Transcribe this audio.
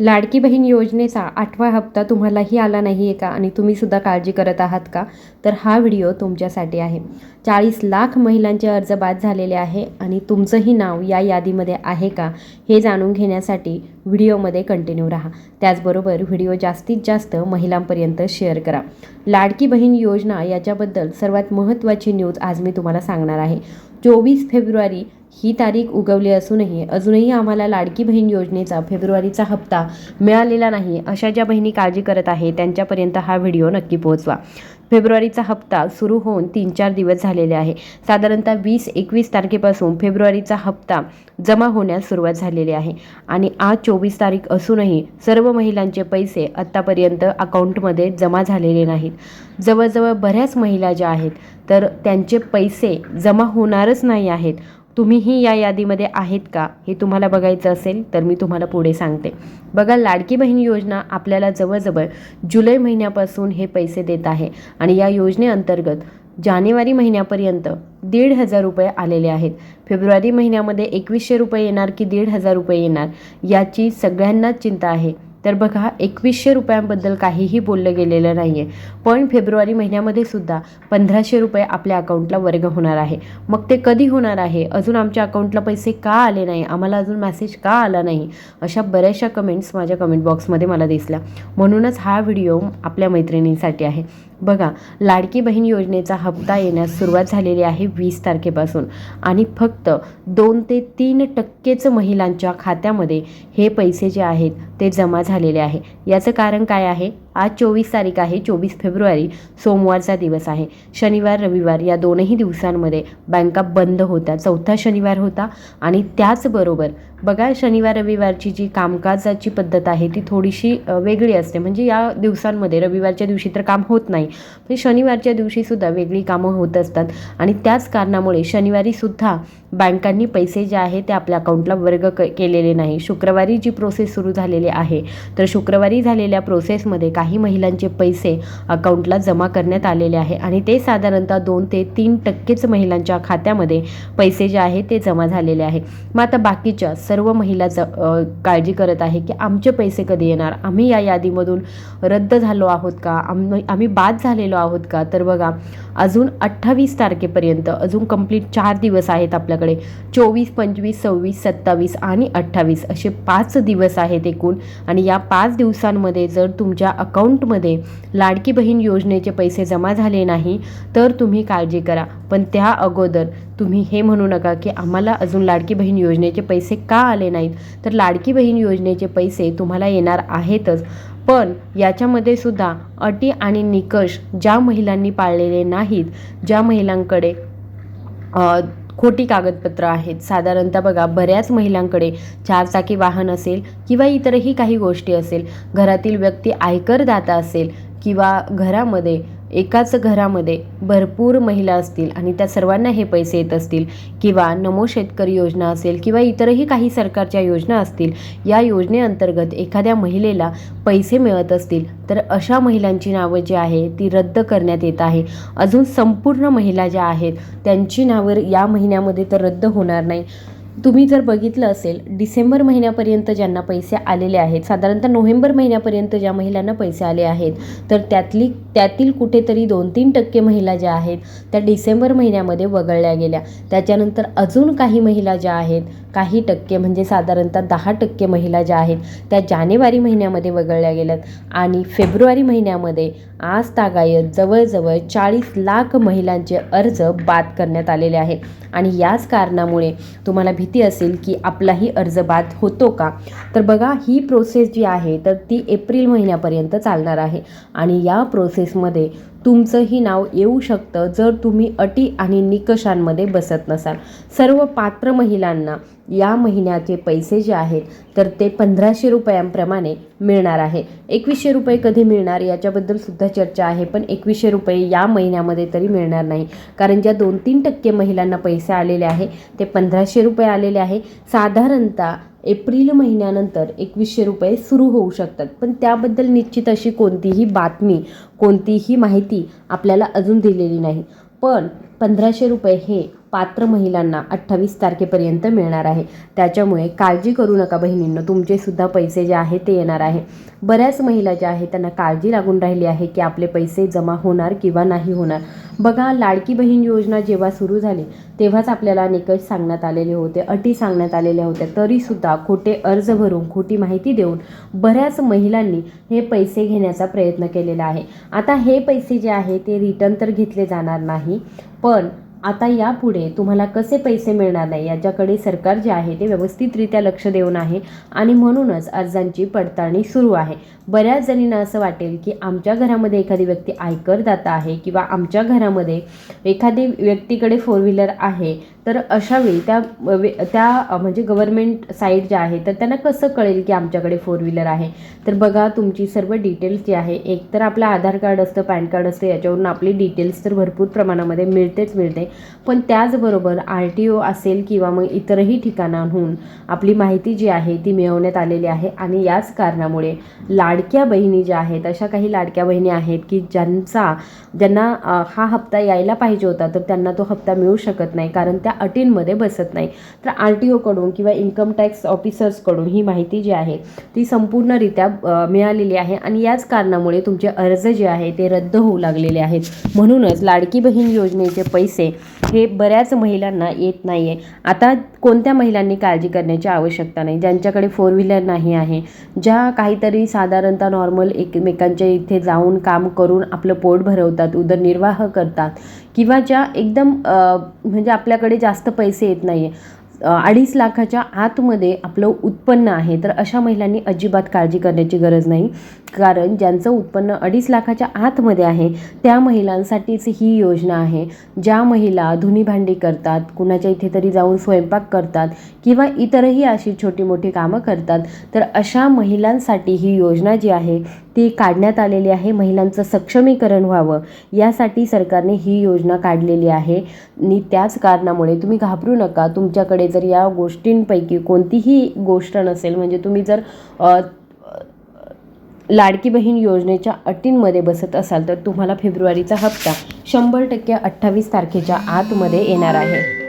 लाडकी बहीण योजनेचा आठवा हप्ता तुम्हालाही आला नाही आहे का? आणि तुम्हीसुद्धा काळजी करत आहात का? तर हा व्हिडिओ तुमच्यासाठी आहे. चाळीस लाख महिलांचे अर्ज बाद झालेले आहे आणि तुमचंही नाव या यादीमध्ये आहे का? हे जाणून घेण्यासाठी व्हिडिओमध्ये कंटिन्यू राहा. त्याचबरोबर व्हिडिओ जास्तीत जास्त महिलांपर्यंत शेअर करा. लाडकी बहीण योजना याच्याबद्दल सर्वात महत्त्वाची न्यूज आज मी तुम्हाला सांगणार आहे. चोवीस फेब्रुवारी ही तारीख उगवली असूनही अजूनही आम्हाला लाडकी बहीण योजनेचा फेब्रुवारीचा हप्ता मिळालेला नाही अशा ज्या बहिणी काळजी करत आहे त्यांच्यापर्यंत हा व्हिडिओ नक्की पोहोचवा. फेब्रुवारीचा हप्ता सुरू होऊन तीन चार दिवस झालेले आहे. साधारणतः वीस एकवीस तारखेपासून फेब्रुवारीचा हप्ता जमा होण्यास सुरुवात झालेली आहे आणि आज चोवीस तारीख असूनही सर्व महिलांचे पैसे आत्तापर्यंत अकाउंटमध्ये जमा झालेले नाहीत. जवळजवळ बऱ्याच महिला ज्या आहेत तर त्यांचे पैसे जमा होणारच नाही आहेत. तुम्हीही या यादीमध्ये आहेत का? हे तुम्हाला बघायचं असेल तर मी तुम्हाला पुढे सांगते. बघा लाडकी बहीण योजना आपल्याला जवळजवळ जुलै महिन्यापासून हे पैसे देत आहे. आणि या योजनेअंतर्गत जानेवारी महिन्यापर्यंत दीड हजार रुपये आलेले आहेत. फेब्रुवारी महिन्यामध्ये एकवीसशे रुपये येणार की दीड हजार रुपये येणार याची सगळ्यांनाच चिंता आहे. तर बघा एकवीसशे रुपयांबद्दल काहीही बोललं गेलेलं नाही आहे पण फेब्रुवारी महिन्यामध्ये सुद्धा पंधराशे रुपये आपल्या अकाउंटला वर्ग होणार आहे. मग ते कधी होणार आहे? अजून आमच्या अकाउंटला पैसे का आले नाही? आम्हाला अजून मेसेज का आला नाही? अशा बऱ्याचशा कमेंट्स माझ्या कमेंट बॉक्समध्ये मला दिसल्या. म्हणूनच हा व्हिडिओ आपल्या मैत्रिणींसाठी आहे. बघा लाडकी बहीण योजनेचा हप्ता येण्यास सुरुवात झालेली आहे वीस तारखेपासून आणि फक्त दोन ते तीन टक्केच महिलांच्या खात्यामध्ये हे पैसे जे आहेत ते जमा झालेले आहे. याचं कारण काय आहे? आज चोवीस तारीख आहे चोवीस फेब्रुवारी सोमवारचा दिवस आहे. शनिवार रविवार या दोनही दिवसांमध्ये बँका बंद होत्या चौथा शनिवार होता आणि त्याचबरोबर बघा शनिवार रविवारची जी कामकाजाची पद्धत आहे ती थोडीशी वेगळी असते. म्हणजे या दिवसांमध्ये रविवारच्या दिवशी तर काम होत नाही पण शनिवारच्या दिवशीसुद्धा वेगळी कामं होत असतात आणि त्याच कारणामुळे शनिवारीसुद्धा बँकांनी पैसे जे आहे ते आपल्या अकाउंटला वर्ग क केलेले नाही. शुक्रवारी जी प्रोसेस सुरू झालेली आहे तर शुक्रवारी झालेल्या प्रोसेसमध्ये काही काही महिलांचे पैसे अकाउंटला जमा करण्यात आलेले आहे आणि ते साधारणतः दोन ते तीन टक्केच महिलांच्या खात्यामध्ये पैसे जे आहे ते जमा झालेले आहे. मग आता बाकीच्या सर्व महिला ज काळजी करत आहे की आमचे पैसे कधी येणार? आम्ही या यादीमधून रद्द झालो आहोत का? आम्ही आम्ही बाद झालेलो आहोत का? तर बघा अजून अठ्ठावीस तारखेपर्यंत अजून कंप्लीट चार दिवस आहेत आपल्याकडे. चोवीस पंचवीस सव्वीस सत्तावीस आणि अठ्ठावीस असे पाच दिवस आहेत एकूण. आणि या पाच दिवसांमध्ये जर तुमच्या अकाउंटमध्ये लाडकी बहीण योजनेचे पैसे जमा झाले नाही तर तुम्ही काळजी करा. पण त्या अगोदर तुम्ही हे म्हणू नका की आम्हाला अजून लाडकी बहीण योजनेचे पैसे का आले नाहीत? तर लाडकी बहीण योजनेचे पैसे तुम्हाला येणार आहेतच. पण याच्यामध्ये सुद्धा अटी आणि निकष ज्या महिलांनी पाळलेले नाहीत ज्या महिलांकडे खोटी कागदपत्र आहेत. साधारणतः बघा बऱ्याच महिलांकडे चारचाकी वाहन असेल किंवा इतरही काही गोष्टी असेल घरातील व्यक्ती आयकरदाता असेल किंवा घरामध्ये एकाच घरामध्ये भरपूर महिला असतील आणि त्या सर्वांना हे पैसे येत असतील किंवा नमो शेतकरी योजना असेल किंवा इतरही काही सरकारच्या योजना असतील या योजनेअंतर्गत एखाद्या महिलेला पैसे मिळत असतील तर अशा महिलांची नावं जी आहे ती रद्द करण्यात येत आहे. अजून संपूर्ण महिला ज्या आहेत त्यांची नावं या महिन्यामध्ये तर रद्द होणार नाही. तुम्ही जर बघितलं असेल डिसेंबर महिन्यापर्यंत ज्यांना पैसे आलेले आहेत साधारणतः नोव्हेंबर महिन्यापर्यंत ज्या महिलांना पैसे आले आहेत तर त्यातली त्यातील कुठेतरी दोन तीन टक्के महिला ज्या आहेत त्या डिसेंबर महिन्यामध्ये वगळल्या गेल्या. त्याच्यानंतर अजून काही महिला ज्या आहेत काही टक्के म्हणजे साधारणतः दहा टक्के महिला ज्या आहेत त्या जानेवारी महिन्यामध्ये वगळल्या गेल्यात. आणि फेब्रुवारी महिन्यामध्ये आज तागायत जवळजवळ चाळीस लाख महिलांचे अर्ज बाद करण्यात आलेले आहे आणि याच कारणामुळे तुम्हाला भीती असेल की आपलाही अर्ज बाद होतो का? तर बघा ही प्रोसेस जी आहे तर ती एप्रिल महिन्यापर्यंत चालणार आहे. आणि या प्रोसेसमध्ये तुमचंही नाव येऊ शकतं जर तुम्ही अटी आणि निकषांमध्ये बसत नसाल. सर्व पात्र महिलांना या महिन्याचे पैसे जे आहेत तर ते पंधराशे रुपयांप्रमाणे मिळणार आहे. एकवीसशे रुपये कधी मिळणार याच्याबद्दल सुद्धा चर्चा आहे पण एकवीसशे रुपये या महिन्यामध्ये तरी मिळणार नाही. कारण ज्या दोन तीन टक्के महिलांना पैसे आलेले आहे ते पंधराशे रुपये आलेले आहे. साधारणतः एप्रिल महिन्यानंतर एकवीसशे रुपये सुरू होऊ शकतात. पण त्याबद्दल निश्चित अशी कोणतीही बातमी कोणतीही माहिती आपल्याला अजून दिलेली नाही. पण पंधराशे रुपये हे पात्र महिलांना अठ्ठावीस तारखेपर्यंत मिळणार आहे. त्याच्यामुळे काळजी करू नका बहिणींनो तुमचेसुद्धा पैसे जे आहे ते येणार आहे. बऱ्याच महिला ज्या आहेत त्यांना काळजी लागून राहिली आहे की आपले पैसे जमा होणार किंवा नाही होणार. बघा लाडकी बहीण योजना जेव्हा सुरू झाली तेव्हाच आपल्याला निकष सांगण्यात आलेले होते अटी सांगण्यात आलेल्या होत्या. तरीसुद्धा खोटे अर्ज भरून खोटी माहिती देऊन बऱ्याच महिलांनी हे पैसे घेण्याचा प्रयत्न केलेला आहे. आता हे पैसे जे आहे ते रिटर्न तर घेतले जाणार नाही पण आता यापुढे तुम्हाला कसे पैसे मिळणार नाही? याच्याकडे सरकार जे आहे ते व्यवस्थितरित्या लक्ष देऊन आहे आणि म्हणूनच अर्जांची पडताळणी सुरू आहे. बऱ्याच जणींना असं वाटेल की आमच्या घरामध्ये एखादी व्यक्ती आयकरदाता आहे किंवा आमच्या घरामध्ये एखादी व्यक्तीकडे फोर व्हीलर आहे तर अशावेळी त्या वे- त्या म्हणजे गव्हर्मेंट साईट ज्या आहे तर त्यांना कसं कळेल की आमच्याकडे फोर व्हीलर आहे? तर बघा तुमची सर्व डिटेल्स जी आहे एक तर आपलं आधार कार्ड असतं पॅन कार्ड असतं याच्यावरून आपली डिटेल्स तर भरपूर प्रमाणामध्ये मिळतेच मिळते. पण त्याचबरोबर आर टी ओ असेल किंवा मग इतरही ठिकाणांहून आपली माहिती जी आहे ती मिळवण्यात आलेली आहे. आणि याच कारणामुळे लाडक्या बहिणी ज्या आहेत अशा काही लाडक्या बहिणी आहेत की ज्यांचा ज्यांना हा हप्ता यायला पाहिजे होता तर त्यांना तो हप्ता मिळू शकत नाही. कारण त्या अटींमध्ये बसत नाही. तर आर टी ओकडून किंवा इन्कम टॅक्स ऑफिसर्सकडून ही माहिती जी आहे ती संपूर्णरित्या मिळालेली आहे आणि याच कारणामुळे तुमचे अर्ज जे आहे ते रद्द होऊ लागलेले आहेत. म्हणूनच लाडकी बहीण योजनेचे पैसे हे बऱ्याच महिलांना येत नाही आहे आता कोणत्या महिलांनी काळजी करण्याची आवश्यकता नाही? ज्यांच्याकडे फोर व्हीलर नाही आहे ज्या काहीतरी साधारणतः नॉर्मल एकमेकांच्या इथे जाऊन काम करून आपलं पोट भरवतात उदरनिर्वाह करतात किंवा ज्या एकदम म्हणजे आपल्याकडे जास्त पैसे येत नाही आहे अडीच लाखाच्या आतमध्ये आपलं उत्पन्न आहे तर अशा महिलांनी अजिबात काळजी करण्याची गरज नाही. कारण ज्यांचं उत्पन्न अडीच लाखाच्या आतमध्ये आहे त्या महिलांसाठीच ही योजना आहे. ज्या महिला धुनी भांडी करतात कुणाच्या इथे तरी जाऊन स्वयंपाक करतात किंवा इतरही अशी छोटी मोठी कामं करतात तर अशा महिलांसाठी ही योजना जी आहे ती काढण्यात आलेली आहे. महिलांचं सक्षमीकरण व्हावं यासाठी सरकारने ही योजना काढलेली आहे. आणि त्याच कारणामुळे तुम्ही घाबरू नका. तुमच्याकडे जर या गोष्टींपैकी कोणतीही गोष्ट नसेल म्हणजे तुम्ही जर लाडकी बहीण योजनेच्या अटींमध्ये बसत असाल तर तुम्हाला फेब्रुवारीचा हप्ता शंभर टक्के अठ्ठावीस तारखेच्या आतमध्ये येणार आहे.